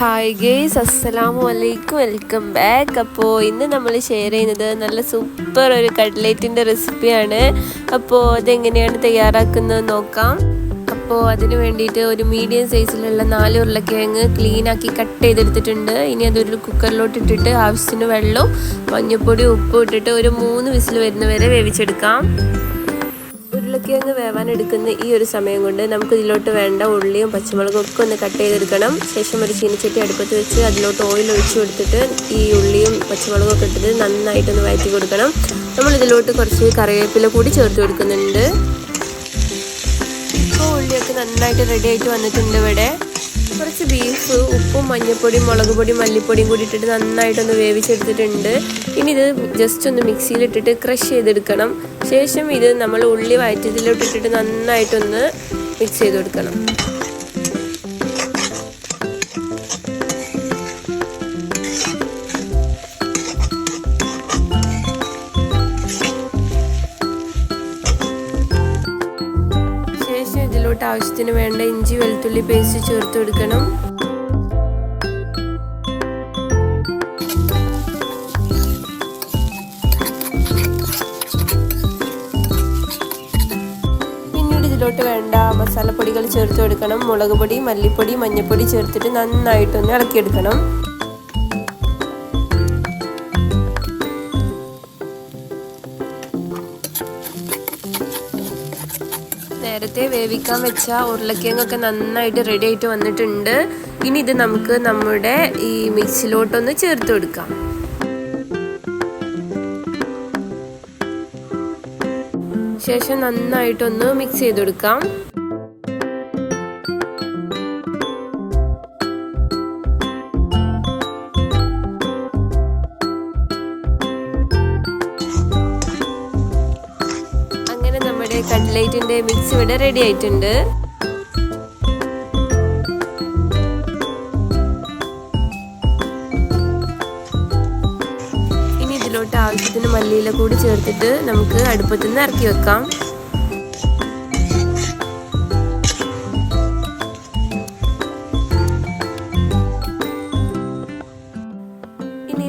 Hi guys അസ്സലാമു അലൈക്കും welcome back അപ്പോൾ ഇന്ന് നമ്മൾ ഷെയർ ചെയ്യുന്നത് നല്ല സൂപ്പർ ഒരു കട്ട്ലേറ്റിന്റെ റെസിപ്പിയാണ് അപ്പോൾ അതെങ്ങനെയാണ് തയ്യാറാക്കുന്നത് നോക്കാം. അപ്പോൾ അതിന് വേണ്ടിയിട്ട് ഒരു മീഡിയം സൈസിലുള്ള നാല് ഉരുളക്കിഴങ്ങ് ക്ലീനാക്കി കട്ട് ചെയ്തെടുത്തിട്ടുണ്ട്. ഇനി അതൊരു കുക്കറിലോട്ട് ഇട്ടിട്ട് ആവശ്യത്തിന് വെള്ളവും മഞ്ഞൾപ്പൊടി ഉപ്പും ഇട്ടിട്ട് ഒരു മൂന്ന് വിസിൽ വരുന്നവരെ വേവിച്ചെടുക്കാം. ഉരുളക്കിഴങ്ങ് വേവാൻ എടുക്കുന്ന ഈ ഒരു സമയം കൊണ്ട് നമുക്ക് ഇതിലോട്ട് വേണ്ട ഉള്ളിയും പച്ചമുളകും ഒക്കെ ഒന്ന് കട്ട് ചെയ്തെടുക്കണം. ശേഷം ഒരു ചീനച്ചട്ടി അടുപ്പത്ത് വെച്ച് അതിലോട്ട് ഓയിൽ ഒഴിച്ചു കൊടുത്തിട്ട് ഈ ഉള്ളിയും പച്ചമുളകും ഒക്കെ ഇട്ടിട്ട് നന്നായിട്ടൊന്ന് വഴറ്റി കൊടുക്കണം. നമ്മൾ ഇതിലോട്ട് കുറച്ച് കറിവേപ്പില കൂടി ചേർത്ത് കൊടുക്കുന്നുണ്ട്. ഇപ്പോൾ ഉള്ളിയൊക്കെ നന്നായിട്ട് റെഡി ആയിട്ട് വന്നിട്ടുണ്ട് ഇവിടെ. കുറച്ച് ബീഫ് ഉപ്പും മഞ്ഞൾപ്പൊടിയും മുളക് പൊടിയും മല്ലിപ്പൊടിയും കൂടി ഇട്ടിട്ട് നന്നായിട്ടൊന്ന് വേവിച്ചെടുത്തിട്ടുണ്ട്. ഇനി ഇത് ജസ്റ്റ് ഒന്ന് മിക്സിയിലിട്ടിട്ട് ക്രഷ് ചെയ്തെടുക്കണം. ശേഷം ഇത് നമ്മൾ ഉള്ളി വയറ്റത്തിലോട്ട് ഇട്ടിട്ട് നന്നായിട്ടൊന്ന് മിക്സ് ചെയ്ത് കൊടുക്കണം ശേഷം ഇതിലോട്ട് ആവശ്യത്തിന് വേണ്ട ഇഞ്ചി വെളുത്തുള്ളി പേസ്റ്റ് ചേർത്ത് കൊടുക്കണം പിന്നീട് ഇതിലോട്ട് വേണ്ട മസാലപ്പൊടികൾ ചേർത്ത് കൊടുക്കണം മുളക് പൊടി മല്ലിപ്പൊടി മഞ്ഞൾപ്പൊടി ചേർത്തിട്ട് നന്നായിട്ടൊന്ന് ഇളക്കിയെടുക്കണം. നേരത്തെ വേവിക്കാൻ വെച്ച ഉരുളക്കിഴങ്ങൊക്കെ നന്നായിട്ട് റെഡി ആയിട്ട് വന്നിട്ടുണ്ട്. ഇനി ഇത് നമുക്ക് നമ്മുടെ ഈ മിക്സിലോട്ടൊന്ന് ചേർത്ത് കൊടുക്കാം. ശേഷം നന്നായിട്ടൊന്ന് മിക്സ് ചെയ്ത് കൊടുക്കാം. നമ്മുടെ കട്ട്ലേറ്റിന്റെ മിക്സ് ഇവിടെ റെഡി ആയിട്ടുണ്ട്. ഇനി ഇതിലോട്ട് ആവശ്യത്തിന് മല്ലിയില കൂടി ചേർത്തിട്ട് നമുക്ക് അടുപ്പത്തുനിന്ന് ഇറക്കി വെക്കാം.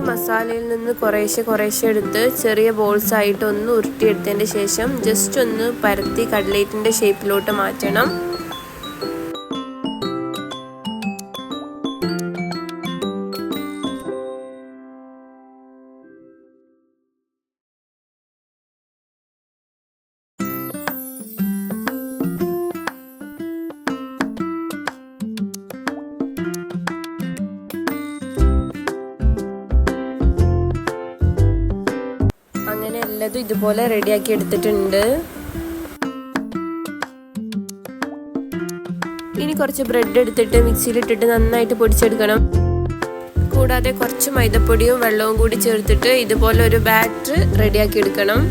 മസാലയിൽ നിന്ന് കുറേശ്ശെ കുറേശ്ശെ എടുത്ത് ചെറിയ ബോൾസ് ആയിട്ട് ഒന്ന് ഉരുട്ടിയെടുത്തതിന് ശേഷം ജസ്റ്റ് ഒന്ന് പരത്തി കട്ലേറ്റിന്റെ ഷേപ്പിലോട്ട് മാറ്റണം. എല്ലാതും ഇതുപോലെ റെഡിയാക്കി എടുത്തിട്ടുണ്ട്. ഇനി കുറച്ച് ബ്രെഡ് എടുത്തിട്ട് മിക്സിയിലിട്ടിട്ട് നന്നായിട്ട് പൊടിച്ചെടുക്കണം. കൂടാതെ കുറച്ച് മൈദപ്പൊടിയും വെള്ളവും കൂടി ചേർത്തിട്ട് ഇതുപോലെ ഒരു ബാറ്റർ റെഡിയാക്കി എടുക്കണം.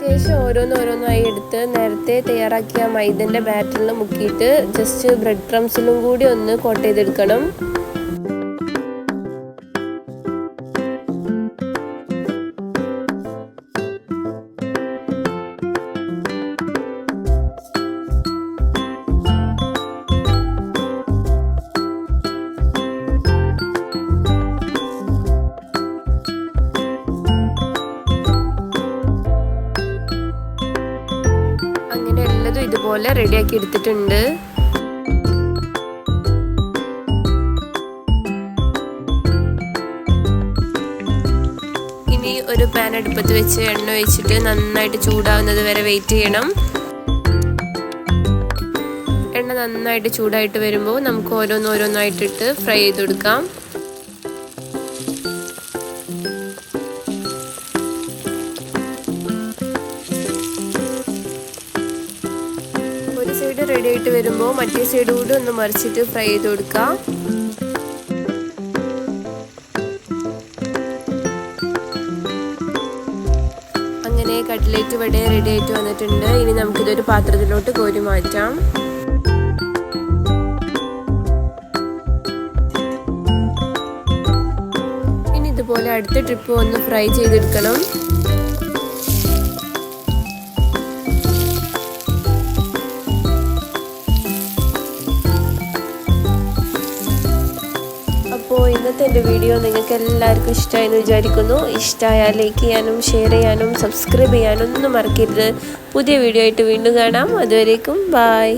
ശേഷം ഓരോന്നോരോന്നായി എടുത്ത് നേരത്തെ തയ്യാറാക്കിയ മൈദന്റെ ബാറ്ററിൽ മുക്കിയിട്ട് ജസ്റ്റ് ബ്രെഡ് ക്രംസിലും കൂടി ഒന്ന് കോട്ട് ചെയ്തെടുക്കണം. ഇതുപോലെ റെഡിയാക്കി എടുത്തിട്ടുണ്ട്. ഇനി ഒരു പാൻ അടുപ്പത്ത് വെച്ച് എണ്ണ ഒഴിച്ചിട്ട് നന്നായിട്ട് ചൂടാവുന്നത് വരെ വെയിറ്റ് ചെയ്യണം. എണ്ണ നന്നായിട്ട് ചൂടായിട്ട് വരുമ്പോൾ നമുക്ക് ഓരോന്നോരോന്നായിട്ടിട്ട് ഫ്രൈ ചെയ്ത് കൊടുക്കാം. ആയിട്ട് വരുമ്പോൾ മറ്റേ സൈഡ് കൂടി ഒന്ന് മറിച്ചിട്ട് ഫ്രൈ ചെയ്ത് കൊടുക്കാം. അങ്ങനെ കട്ട്ലേറ്റ് ഇവിടെ റെഡി ആയിട്ട് വന്നിട്ടുണ്ട്. ഇനി നമുക്കിതൊരു പാത്രത്തിലോട്ട് കോരി മാറ്റാം. ഇനി ഇതുപോലെ അടുത്ത ട്രിപ്പ് ഒന്ന് ഫ്രൈ ചെയ്തെടുക്കണം. ഇന്നത്തെ എന്റെ വീഡിയോ നിങ്ങൾക്ക് എല്ലാവർക്കും ഇഷ്ടമായെന്ന് വിചാരിക്കുന്നു. ഇഷ്ടമായാൽ ലൈക്ക് ചെയ്യാനും ഷെയർ ചെയ്യാനും സബ്സ്ക്രൈബ് ചെയ്യാനും ഒന്നും മറക്കരുത്. പുതിയ വീഡിയോ ആയിട്ട് വീണ്ടും കാണാം. അതുവരേക്കും ബായ്